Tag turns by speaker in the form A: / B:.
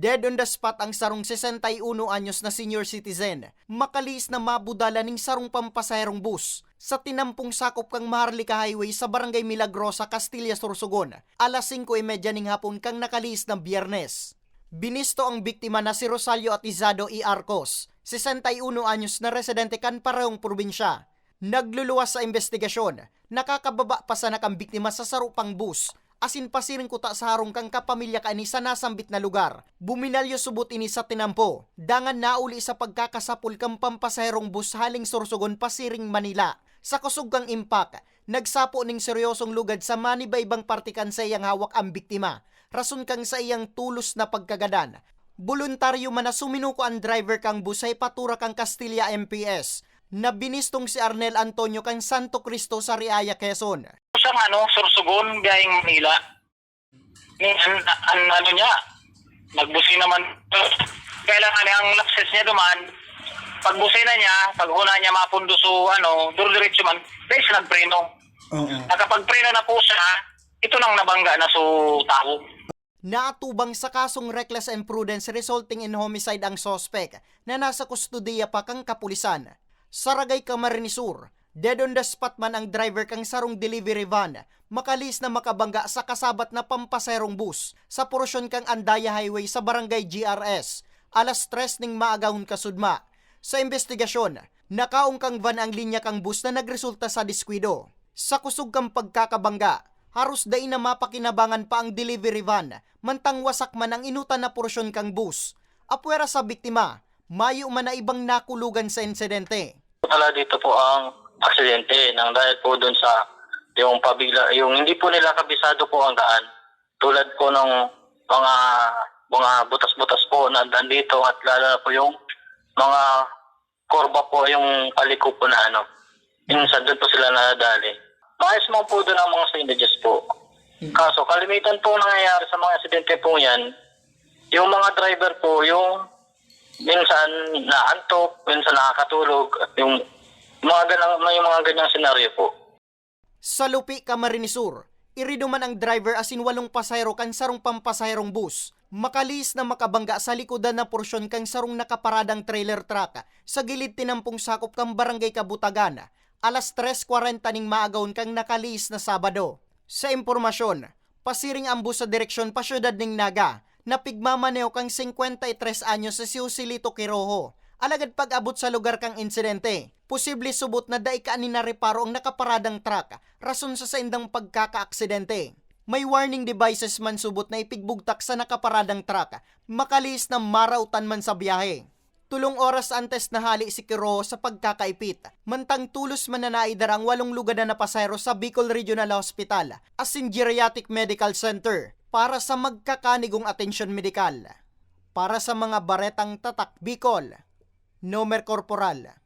A: Dead on the spot ang sarong 61 anyos na senior citizen. Makalis na mabudala ning sarong pampasaherong bus sa tinampong sakop kang Maharlika Highway sa Barangay Milagrosa, Castilla, Sorsogon. Alas 5.30 ning hapon kang nakalis ng biyernes. Binisto ang biktima na si Rosalio Atizado E. Arcos, 61 anyos na residente kan parehong probinsya. Nagluluwas sa investigasyon, nakakababa pa sa nakang biktima sa sarupang bus, asin pasiring kuta sa harong kang kapamilya kani sa nasambit na lugar. Buminalyo subot ini sa tinampo, dangan nauli sa pagkakasapul kang pampasaherong bus haling Sorsogon pasiring Manila. Sa kusog kang impact, nagsapo ning seryosong lugad sa manibaybang partikan sa iyang hawak ang biktima. Rason kang sa iyang tulos na pagkagadan. Voluntaryo man na suminuko ang driver kang bus ay patura kang Castilla MPS na binistong si Arnel Antonio kang Santo Cristo sa Riaya, Quezon.
B: Sa ano, Sorsogon, biyaheng Manila. Ni, an, an, ano niya, nagbusi naman. Kailangan niya ang lapses niya duman. Pagbusi na niya, pag una niya mapundo so, ano, duro-diretso man, dahil siya nagpreno.
C: Oo.
B: Nakapagpreno na po siya, ito nang nabangga na so tao.
A: Naatubang sa kasong reckless imprudence resulting in homicide ang sospek na nasa kustudiya pa kang kapulisan. Saragay Camarines Sur, dead on the spot man ang driver kang sarong delivery van, makalis na makabangga sa kasabat na pampaserong bus sa porosyon kang Andaya Highway sa Barangay GRS, alas 3 ning maagahon kasudma. Sa investigasyon, nakaong kang van ang linya kang bus na nagresulta sa diskwido. Sa kusog kang pagkakabangga, haros day na mapakinabangan pa ang delivery van, mantang wasak man ang inutan na porsyon kang bus. Apwera sa biktima, mayo man na ibang nakulugan sa insidente.
D: Wala dito po ang aksidente nang dahil po doon sa yung pabigla, yung hindi po nila kabisado po ang daan. Tulad po ng mga mga butas-butas po na daan dito at lalo na po yung mga korba po yung paliko po na ano. Yung sa doon po sila nadali. Maayos mo po doon ang mga signages po. Kaso kalimitan po nangyayari sa mga aksidente po yan, yung mga driver po, yung minsan naantok, minsan nakakatulog, at yung mga ganang, may mga ganyang senaryo po.
A: Sa Lupi, Camarines Sur, iriduman ang driver asin walong pasahero kan sarong pampasaherong bus. Makalis na makabangga sa likodan na porsyon kang sarong nakaparadang trailer truck sa gilid tinampong sakop kang barangay Kabutagan. Alas 3.40 ning maagawon kang nakalis na Sabado. Sa impormasyon, pasiring ang bus sa direksyon pa syudad ning Naga na pigmamaneo kang 53 anyos sa Siusilito Quirojo. Alagad pag-abot sa lugar kang insidente, posible subot na daig ka na reparo ang nakaparadang truck rason sa saindang pagkakaaksidente. May warning devices man subot na ipigbugtak sa nakaparadang truck, makalis na marautan man sa biyahe. Tulong oras antes na hali si Kiro sa pagkakaipit. Mantang tulos man na naidara ang walong lugad na pasayro sa Bicol Regional Hospital as in Geriatric Medical Center para sa magkakanigong atensyon medikal. Para sa mga baretang tatak Bicol, Nomer Corporal,